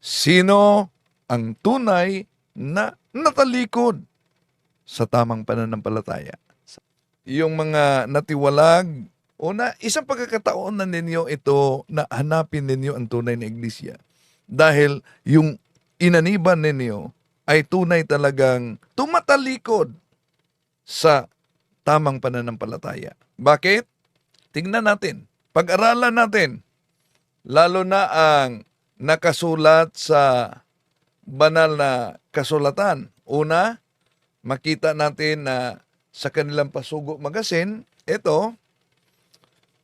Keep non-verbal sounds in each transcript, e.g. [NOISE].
sino ang tunay na natalikod sa tamang pananampalataya. Yung mga natiwalag, o na isang pagkakataon na ninyo ito na hanapin ninyo ang tunay na iglesia. Dahil yung inaniban ninyo ay tunay talagang tumatalikod sa tamang pananampalataya. Bakit? Tingnan natin. Pag-aralan natin. Lalo na ang nakasulat sa banal na kasulatan. Una, makita natin na sa kanilang pasugo magasin, ito,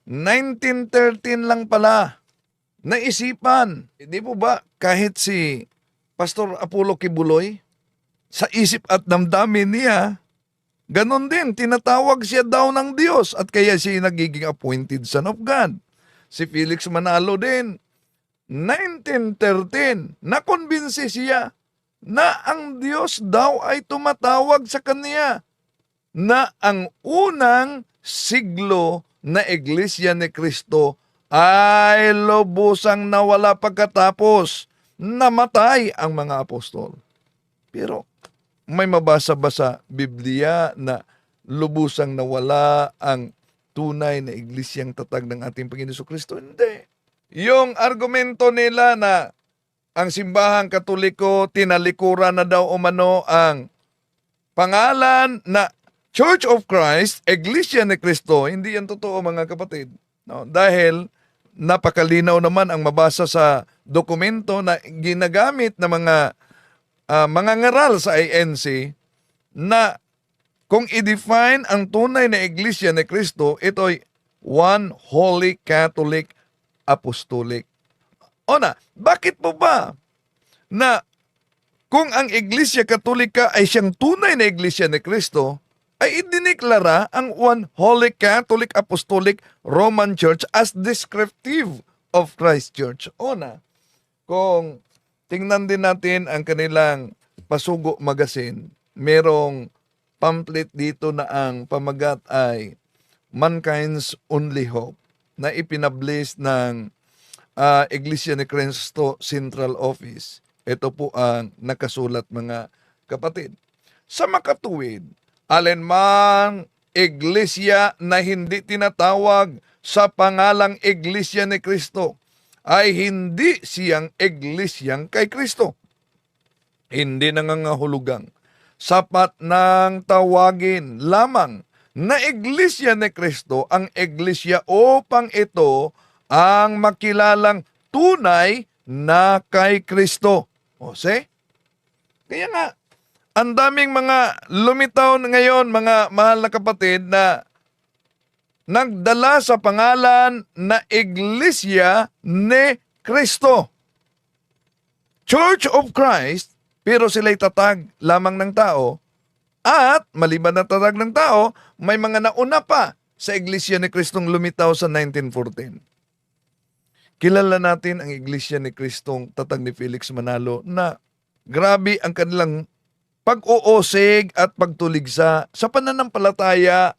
1913 lang pala naisipan. Hindi po ba kahit si Pastor Apollo Kibuloy, sa isip at damdamin niya, ganon din, tinatawag siya daw ng Diyos at kaya siya nagiging appointed son of God. Si Felix Manalo din, 1913, nakonbinsi siya na ang Diyos daw ay tumatawag sa kanya na ang unang siglo na iglesia ni Kristo ay lubusang nawala pagkatapos namatay ang mga apostol. Pero may mabasa ba sa Biblia na lubusang nawala ang tunay na iglesyang tatag ng ating Panginoon Kristo? Hindi. Yung argumento nila na ang simbahang katoliko tinalikuran na daw umano ang pangalan na Church of Christ, Iglesia ni Cristo, hindi yan totoo mga kapatid. No? Dahil napakalinaw naman ang mabasa sa dokumento na ginagamit ng mga ah, mga ngaral sa INC na kung i-define ang tunay na Iglesia ni Cristo, ito'y one holy Catholic apostolic. O na, bakit po ba na kung ang Iglesia Katolika ay siyang tunay na Iglesia ni Kristo, ay idiniklara ang One Holy Catholic Apostolic Roman Church as descriptive of Christ Church. O na, kung tingnan din natin ang kanilang Pasugo Magazine, merong pamphlet dito na ang pamagat ay Mankind's Only Hope na ipinablis ng ah, Iglesia ni Cristo Central Office. Ito po ang nakasulat mga kapatid. Sa makatuwid, alenmang iglesia na hindi tinatawag sa pangalang Iglesia ni Kristo ay hindi siyang iglesyang kay Kristo. Hindi nangangahulugang sapat ng tawagin lamang na iglesia ni Kristo ang iglesia upang ito ang makilalang tunay na kay Kristo. O, see? Kaya nga, ang daming mga lumitaw ngayon, mga mahal na kapatid, na nagdala sa pangalan na Iglesia ni Kristo. Church of Christ, pero sila'y tatag lamang ng tao, at maliban na tatag ng tao, may mga nauna pa sa Iglesia ni Kristong lumitaw sa 1914. Kilala natin ang Iglesia ni Kristong tatag ni Felix Manalo na grabe ang kanilang pag-uusig at pagtuligsa sa pananampalataya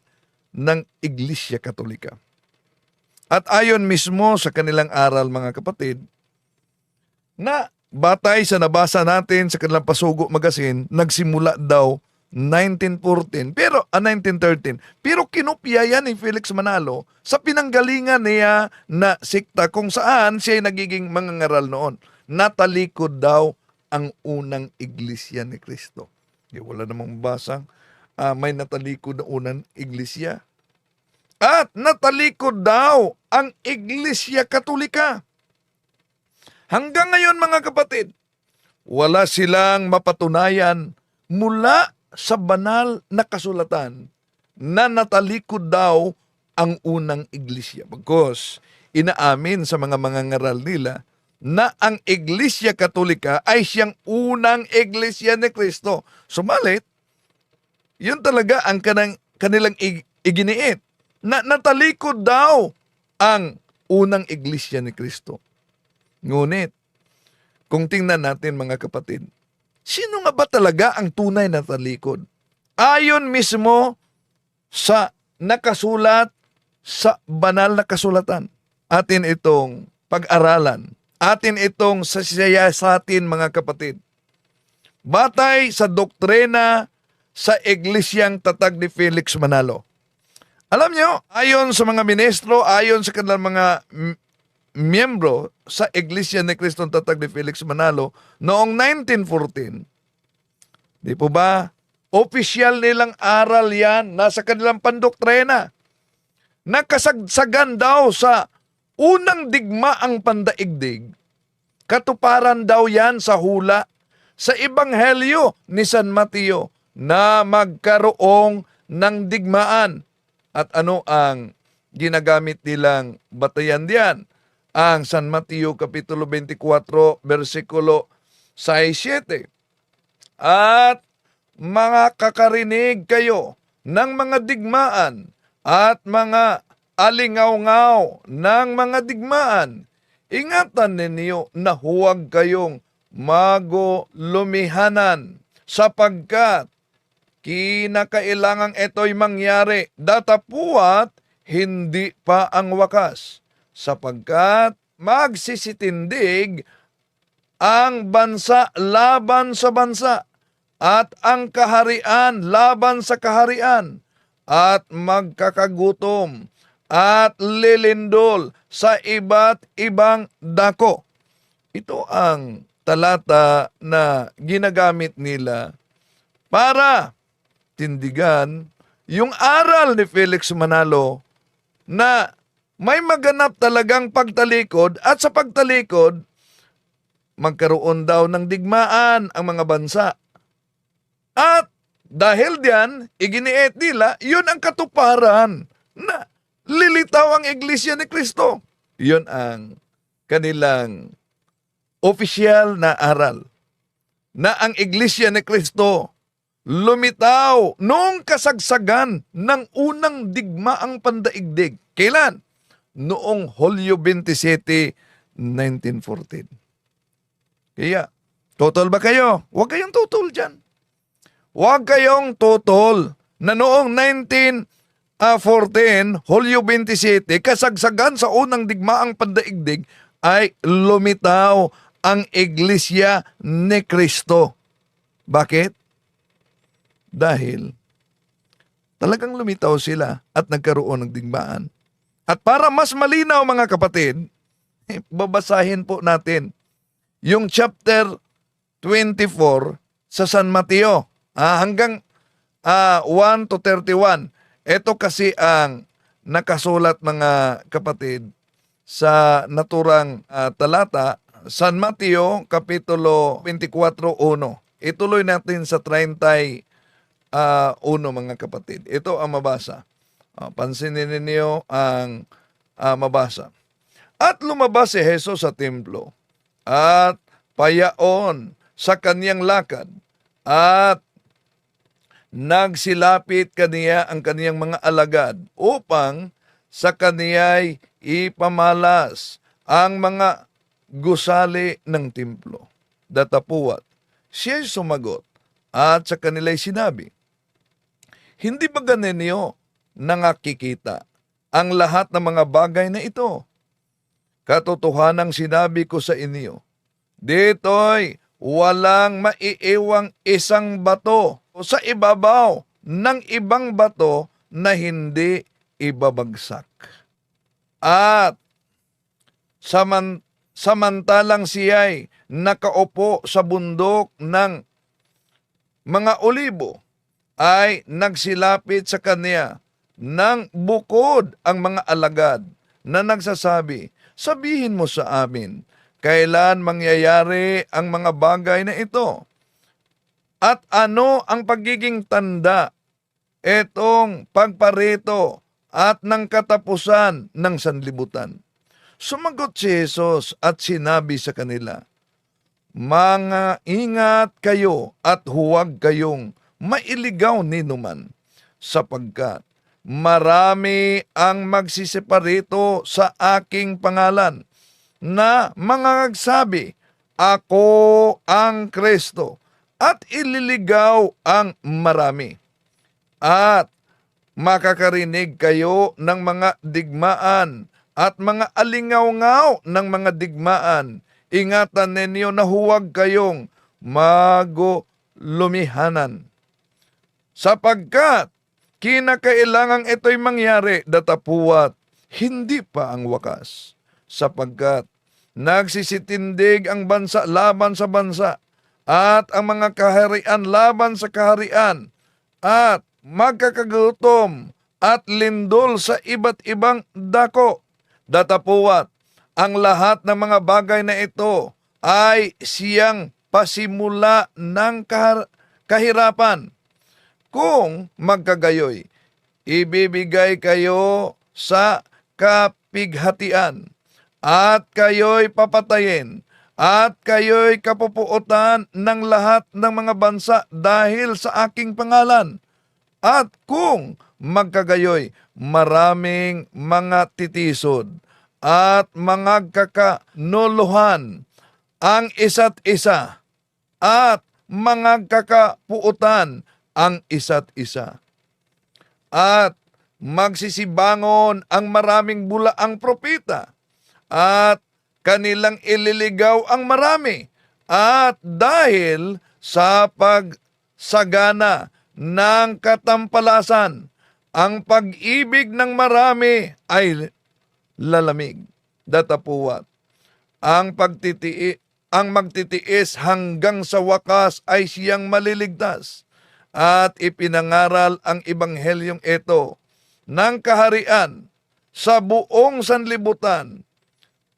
ng Iglesia Katolika. At ayon mismo sa kanilang aral mga kapatid, na batay sa nabasa natin sa kanilang Pasugo Magazine, nagsimula daw 1914, pero ah, 1913. Pero kinopya yan ni Felix Manalo sa pinanggalingan niya na sikta kung saan siya ay nagiging mangangaral noon. Natalikod daw ang unang iglesia ni Kristo. Eh, wala namang basang ah, may natalikod na unang iglesia. At natalikod daw ang iglesia katolika. Hanggang ngayon mga kapatid, wala silang mapatunayan mula sa banal na kasulatan na natalikod daw ang unang iglesia. Bagkos, inaamin sa mga mangangaral nila na ang iglesia katolika ay siyang unang iglesia ni Kristo. Sumalit, yun talaga ang kanang, kanilang ig- iginiit na natalikod daw ang unang iglesia ni Kristo. Ngunit, kung tingnan natin mga kapatid, sino nga ba talaga ang tunay na talikod? Ayon mismo sa nakasulat sa banal na kasulatan. Atin itong pag-aralan. atin itong sasaya sa atin mga kapatid. Batay sa doktrina sa iglesyang tatag ni Felix Manalo. Alam nyo, ayon sa mga ministro, ayon sa kanilang mga miyembro sa Iglesia ni Cristo ang tatag ni Felix Manalo noong 1914, di po ba, opisyal nilang aral yan, nasa kanilang pandoktrina. Nakasagsagan daw sa unang digmaang pandaigdig, katuparan daw yan sa hula sa Ebanghelyo ni San Mateo na magkaroong ng digmaan. At ano ang ginagamit nilang batayan diyan? Ang San Mateo Kapitulo 24, versikulo 6-7. At mga kakarinig kayo ng mga digmaan at mga alingaw-ngaw ng mga digmaan. Ingatan ninyo na huwag kayong magulumihanan sapagkat kinakailangang ito'y mangyari datapuat hindi pa ang wakas sapagkat magsisitindig ang bansa laban sa bansa at ang kaharian laban sa kaharian at magkakagutom at lilindol sa iba't ibang dako. Ito ang talata na ginagamit nila para tindigan yung aral ni Felix Manalo na may maganap talagang pagtalikod at sa pagtalikod, magkaroon daw ng digmaan ang mga bansa. At dahil diyan, iginiit nila, yun ang katuparan na lilitaw ang Iglesia ni Kristo. Yun ang kanilang opisyal na aral na ang Iglesia ni Kristo lumitaw noong kasagsagan ng unang digmaang pandaigdig. Kailan? Noong Hulyo 27, 1914. Kaya, total ba kayo? Huwag kayong tutol dyan. Huwag kayong tutol na noong 1914, Hulyo 27, kasagsagan sa unang digmaang pandaigdig ay lumitaw ang Iglesia ni Kristo. Bakit? Dahil talagang lumitaw sila at nagkaroon ng digmaan. At para mas malinaw mga kapatid, [LAUGHS] babasahin po natin yung chapter 24 sa San Mateo ah, hanggang ah, 1 to 31. Ito kasi ang nakasulat mga kapatid sa naturang ah, talata San Mateo Kapitulo 24.1. Ituloy natin sa 30 ah, uno mga kapatid. Ito ang mabasa. Ah, pansinin ninyo ang ah, mabasa. At lumabas si Jesus sa templo at payaon sa kaniyang lakad at nagsilapit kaniya ang kaniyang mga alagad upang sa kaniya'y ipamalas ang mga gusali ng templo. Datapuat, siya'y sumagot at sa kanila'y sinabi, Hindi ba ganinyo nangakikita ang lahat ng mga bagay na ito? Katotohanang sinabi ko sa inyo, dito'y walang maiiwang isang bato sa ibabaw ng ibang bato na hindi ibabagsak. At saman, samantalang siya'y nakaupo sa bundok ng mga olibo, ay nagsilapit sa kanya ng bukod ang mga alagad na nagsasabi, Sabihin mo sa amin, kailan mangyayari ang mga bagay na ito? At ano ang pagiging tanda etong pagparito at ng katapusan ng sanlibutan? Sumagot si Jesus at sinabi sa kanila, Mga ingat kayo at huwag kayong mailigaw ni numan, sapagkat marami ang magsisiparito sa aking pangalan na mga nagsabi, Ako ang Kristo, at ililigaw ang marami. At makakarinig kayo ng mga digmaan at mga alingaw-ngaw ng mga digmaan. ingatan ninyo na huwag kayong magulumihanan. Sapagkat kinakailangang ito'y mangyari datapuat hindi pa ang wakas. Sapagkat nagsisitindig ang bansa laban sa bansa at ang mga kaharian laban sa kaharian at magkakagutom at lindol sa iba't ibang dako. Datapuat, ang lahat ng mga bagay na ito ay siyang pasimula ng kahirapan. Kung magkagayoy, ibibigay kayo sa kapighatian at kayo'y papatayin at kayo'y kapupuotan ng lahat ng mga bansa dahil sa aking pangalan. At kung magkagayoy, maraming mga titisod at mga kakanuluhan ang isa't isa at mga kakapuutan ang isa't isa. At magsisibangon ang maraming bulaang propita at kanilang ililigaw ang marami. At dahil sa pagsagana ng katampalasan, ang pag-ibig ng marami ay lalamig, datapuwat. Ang pagtitii ang magtitiis hanggang sa wakas ay siyang maliligtas at ipinangaral ang ibanghelyong ito ng kaharian sa buong sanlibutan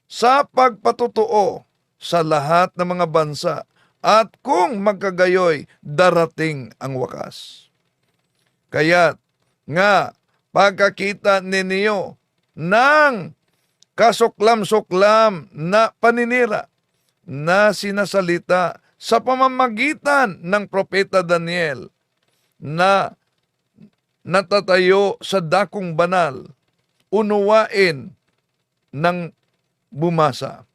sa pagpatutuo sa lahat ng mga bansa at kung magkagayoy darating ang wakas. Kaya't nga pagkakita ninyo ng kasuklam-suklam na paninira na sinasalita sa pamamagitan ng propeta Daniel na natatayo sa dakong banal, unuwain ng bumasa.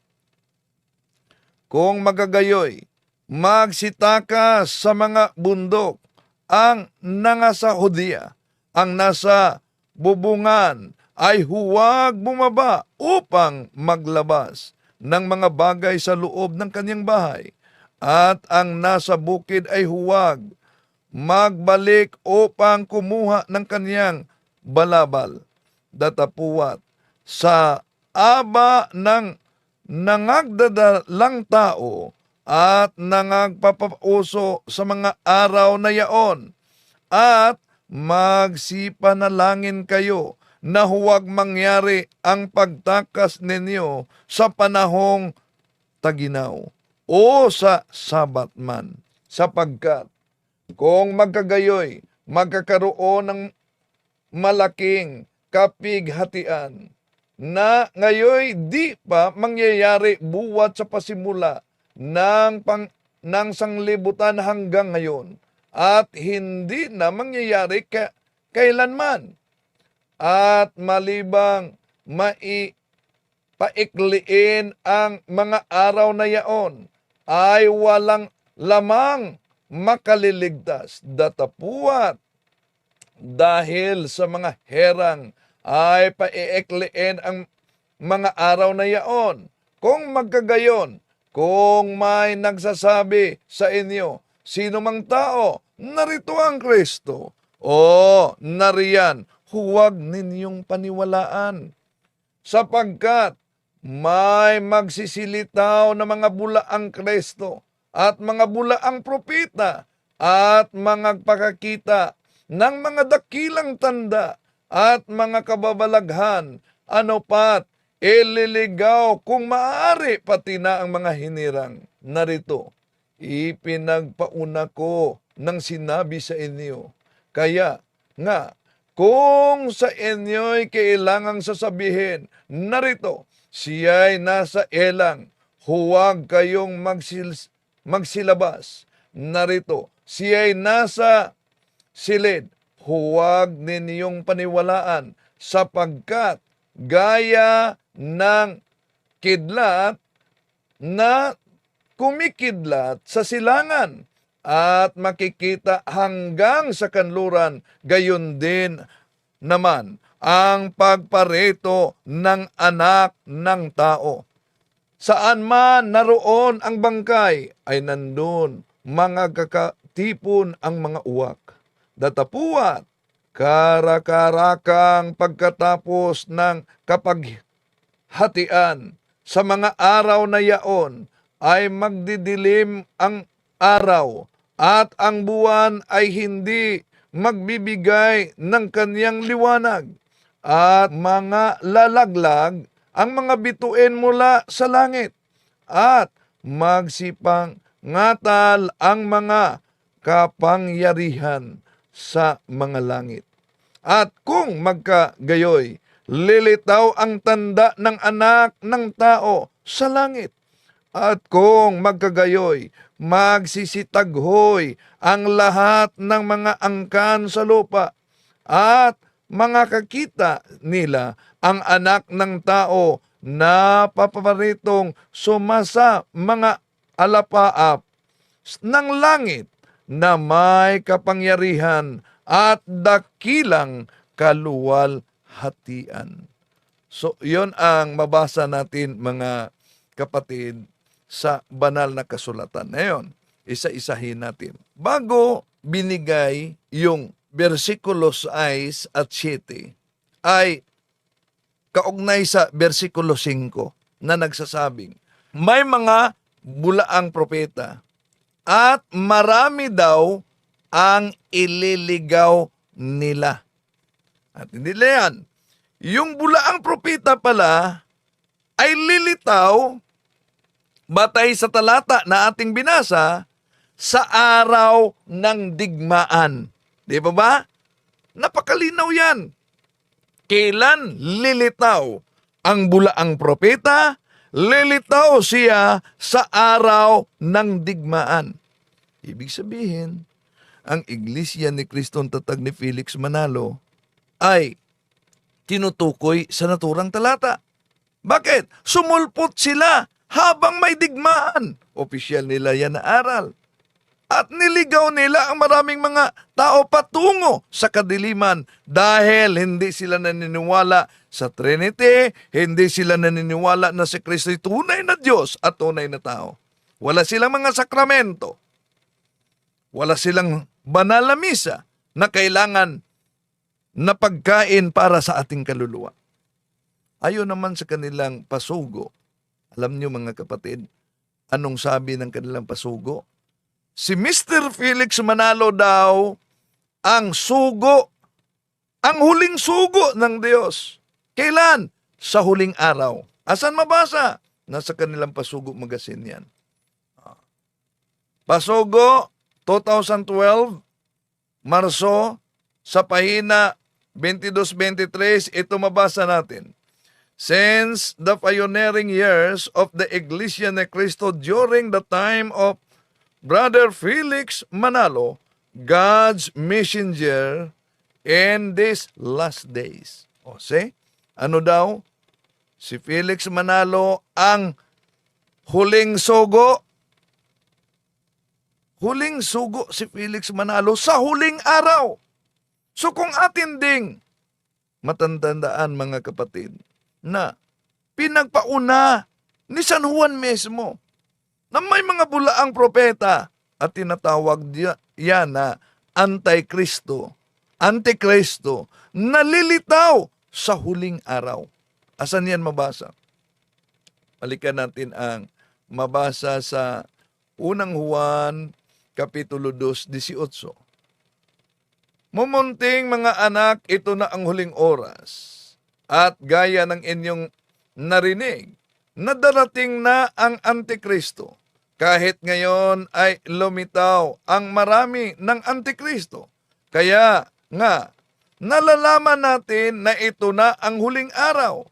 Kung magagayoy, magsitakas sa mga bundok ang nangasa Hudiya, ang nasa bubungan ay huwag bumaba upang maglabas ng mga bagay sa loob ng kanyang bahay. At ang nasa bukid ay huwag magbalik upang kumuha ng kanyang balabal. Datapuwat sa aba ng nangagdadalang tao at nangagpapauso sa mga araw na yaon at magsipanalangin kayo na huwag mangyari ang pagtakas ninyo sa panahong taginaw o sa sabat man sapagkat kung magkagayoy magkakaroon ng malaking kapighatian na ngayoy di pa mangyayari buwat sa pasimula ng pang ng sanglibutan hanggang ngayon at hindi na mangyayari ka, kailanman. At malibang mai paikliin ang mga araw na yaon ay walang lamang makaliligtas datapuat dahil sa mga herang ay paiikliin ang mga araw na yaon. Kung magkagayon, kung may nagsasabi sa inyo, sino mang tao, narito ang Kristo, o nariyan, huwag ninyong paniwalaan. Sapagkat may magsisilitaw na mga bulaang Kristo at mga bulaang propita at mga pakakita ng mga dakilang tanda at mga kababalaghan, ano pat, ililigaw kung maaari pati na ang mga hinirang. Narito, ipinagpauna ko ng sinabi sa inyo. Kaya nga, kung sa inyo'y kailangang sasabihin, narito, siya'y nasa elang, huwag kayong magsil- magsilabas. Narito, siya'y nasa silid, huwag ninyong paniwalaan sapagkat gaya ng kidlat na kumikidlat sa silangan at makikita hanggang sa kanluran gayon din naman ang pagpareto ng anak ng tao. Saan man naroon ang bangkay, ay nandun. Mga kakatipon ang mga uwak. Datapuat, karakarakang pagkatapos ng kapaghatian. Sa mga araw na yaon ay magdidilim ang araw. At ang buwan ay hindi magbibigay ng kanyang liwanag. At mga lalaglag ang mga bituin mula sa langit at magsipang ngatal ang mga kapangyarihan sa mga langit. At kung magkagayoy, lilitaw ang tanda ng anak ng tao sa langit. At kung magkagayoy, magsisitaghoy ang lahat ng mga angkan sa lupa at mga kakita nila ang anak ng tao na paparitong sumasa mga alapaap ng langit na may kapangyarihan at dakilang kaluwalhatian. So, yon ang mabasa natin mga kapatid sa banal na kasulatan. Ngayon, isa-isahin natin. Bago binigay yung versikulo 6 at 7, ay kaugnay sa versikulo 5 na nagsasabing, may mga bulaang propeta at marami daw ang ililigaw nila. At hindi yan. Yung bulaang propeta pala ay lilitaw batay sa talata na ating binasa sa araw ng digmaan. Di ba ba? Napakalinaw yan. Kailan lilitaw ang bulaang propeta? Lilitaw siya sa araw ng digmaan. Ibig sabihin, ang iglesia ni Kristong Tatag ni Felix Manalo ay tinutukoy sa naturang talata. Bakit? Sumulpot sila habang may digmaan. Opisyal nila yan na aral. At niligaw nila ang maraming mga tao patungo sa kadiliman dahil hindi sila naniniwala sa Trinity, hindi sila naniniwala na si Kristo ay tunay na Diyos at tunay na tao. Wala silang mga sakramento. Wala silang banal na misa na kailangan na pagkain para sa ating kaluluwa. Ayon naman sa kanilang pasugo, alam niyo mga kapatid, anong sabi ng kanilang pasugo? Si Mr. Felix Manalo daw ang sugo, ang huling sugo ng Diyos. Kailan? Sa huling araw. Asan mabasa? Nasa kanilang pasugo magasin yan. Pasugo 2012, Marso, sa pahina 22-23, ito mabasa natin. Since the pioneering years of the Iglesia ni Cristo during the time of Brother Felix Manalo, God's messenger in these last days. O, see? Ano daw? Si Felix Manalo ang huling sugo. Huling sugo si Felix Manalo sa huling araw. So kung atin ding matandandaan mga kapatid na pinagpauna ni San Juan mismo na may mga bulaang propeta at tinatawag yan na Antikristo. Antikristo na lilitaw sa huling araw. Asan yan mabasa? Balikan natin ang mabasa sa unang Juan Kapitulo 2, 18. Mumunting mga anak, ito na ang huling oras. At gaya ng inyong narinig, na darating na ang Antikristo. Kahit ngayon ay lumitaw ang marami ng Antikristo. Kaya nga, nalalaman natin na ito na ang huling araw.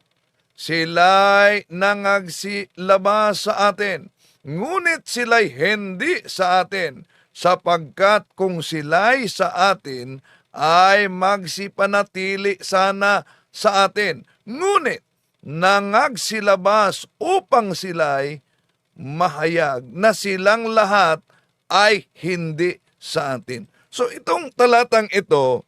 Sila'y nangagsilabas sa atin, ngunit sila'y hindi sa atin, sapagkat kung sila'y sa atin, ay magsipanatili sana sa atin. Ngunit, nangagsilabas upang sila'y mahayag na silang lahat ay hindi sa atin. So itong talatang ito,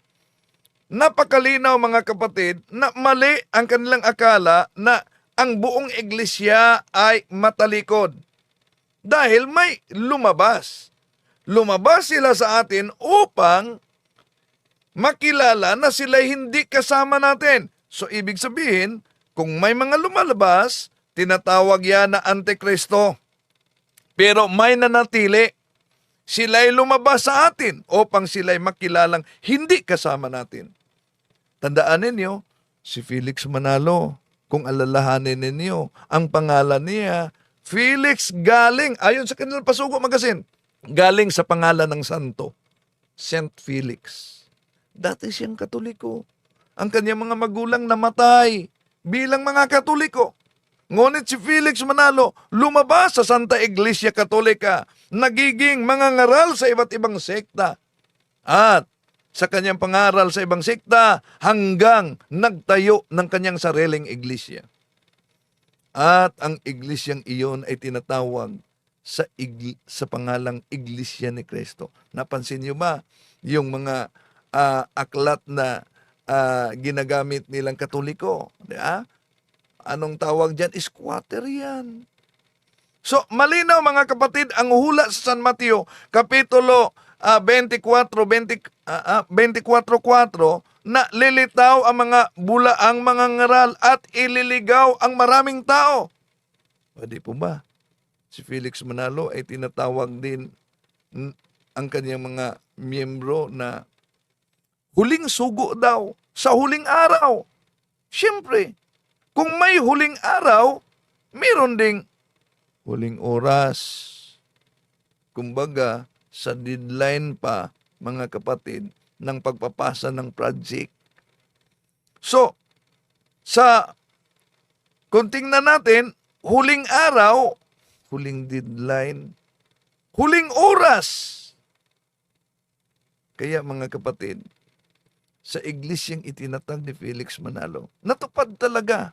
napakalinaw mga kapatid na mali ang kanilang akala na ang buong iglesia ay matalikod. Dahil may lumabas. Lumabas sila sa atin upang makilala na sila hindi kasama natin. So ibig sabihin, kung may mga lumalabas, tinatawag yan na Antikristo. Pero may nanatili. Sila'y lumabas sa atin upang sila'y makilalang hindi kasama natin. Tandaan ninyo, si Felix Manalo, kung alalahanin ninyo, ang pangalan niya, Felix galing, ayon sa kanilang pasugo magasin, galing sa pangalan ng santo, Saint Felix. Dati siyang katoliko. Ang kanyang mga magulang namatay bilang mga katoliko. Ngunit si Felix Manalo lumabas sa Santa Iglesia Katolika, nagiging mga ngaral sa iba't ibang sekta. At sa kanyang pangaral sa ibang sekta hanggang nagtayo ng kanyang sariling iglesia. At ang iglesyang iyon ay tinatawag sa igl- sa pangalang Iglesia ni Kristo. Napansin niyo ba yung mga ah, aklat na ah, ginagamit nilang Katoliko, di ba? Anong tawag diyan? Squatter yan. So, malinaw mga kapatid, ang hula sa San Mateo, Kapitulo ah, 24, 20, ah, ah, 24.4, na lilitaw ang mga bulaang mga ngaral at ililigaw ang maraming tao. Pwede po ba? Si Felix Manalo ay tinatawag din ang kanyang mga miyembro na huling sugo daw sa huling araw. Siyempre, kung may huling araw, meron ding huling oras. Kumbaga, sa deadline pa, mga kapatid, ng pagpapasa ng project. So, sa kung tingnan natin, huling araw, huling deadline, huling oras. Kaya mga kapatid, sa iglesyang itinatag ni Felix Manalo, natupad talaga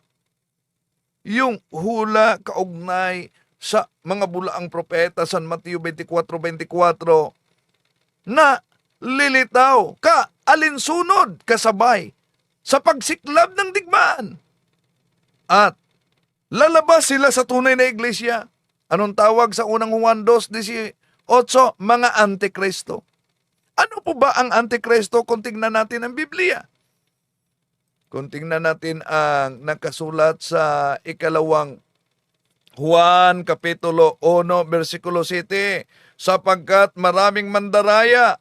yung hula kaugnay sa mga bulaang propeta San Mateo 24:24 na lilitaw ka alinsunod kasabay sa pagsiklab ng digmaan. At lalabas sila sa tunay na iglesia. Anong tawag sa unang Juan 2:18? Mga antikristo. Ano po ba ang antikristo kung tingnan natin ang Biblia? Kung tingnan natin ang nakasulat sa ikalawang Juan Kapitulo 1, versikulo 7, sapagkat maraming mandaraya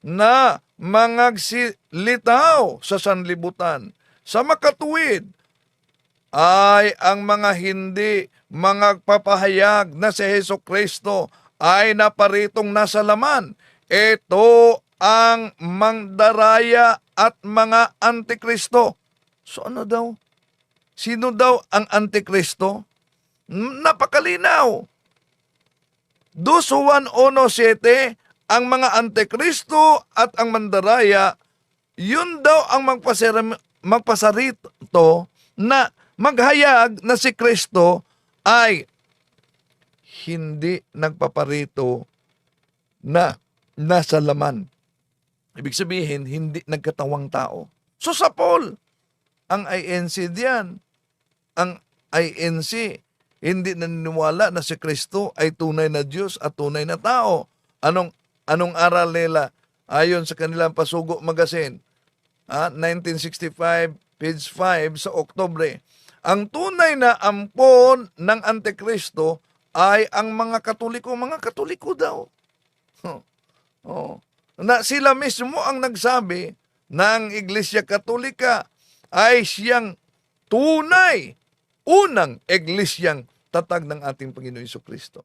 na mangagsilitaw sa sanlibutan, sa makatuwid, ay ang mga hindi mangagpapahayag na si Heso Kristo ay naparitong nasa laman. Ito ang mangdaraya at mga antikristo. So ano daw? Sino daw ang antikristo? Napakalinaw. 2.1.1.7 ang mga antikristo at ang mandaraya, yun daw ang magpasarito na maghayag na si Kristo ay hindi nagpaparito na nasa laman. Ibig sabihin, hindi nagkatawang tao. So sa Paul, ang INC diyan, ang INC, hindi naniniwala na si Kristo ay tunay na Diyos at tunay na tao. Anong anong aral nila ayon sa kanilang pasugo magazine? Ah, 1965, page 5 sa Oktobre. Ang tunay na ampon ng Antikristo ay ang mga Katoliko, mga Katoliko daw. Huh. Oh. Na sila mismo ang nagsabi na ang Iglesia Katolika ay siyang tunay unang iglesyang tatag ng ating Panginoon Kristo.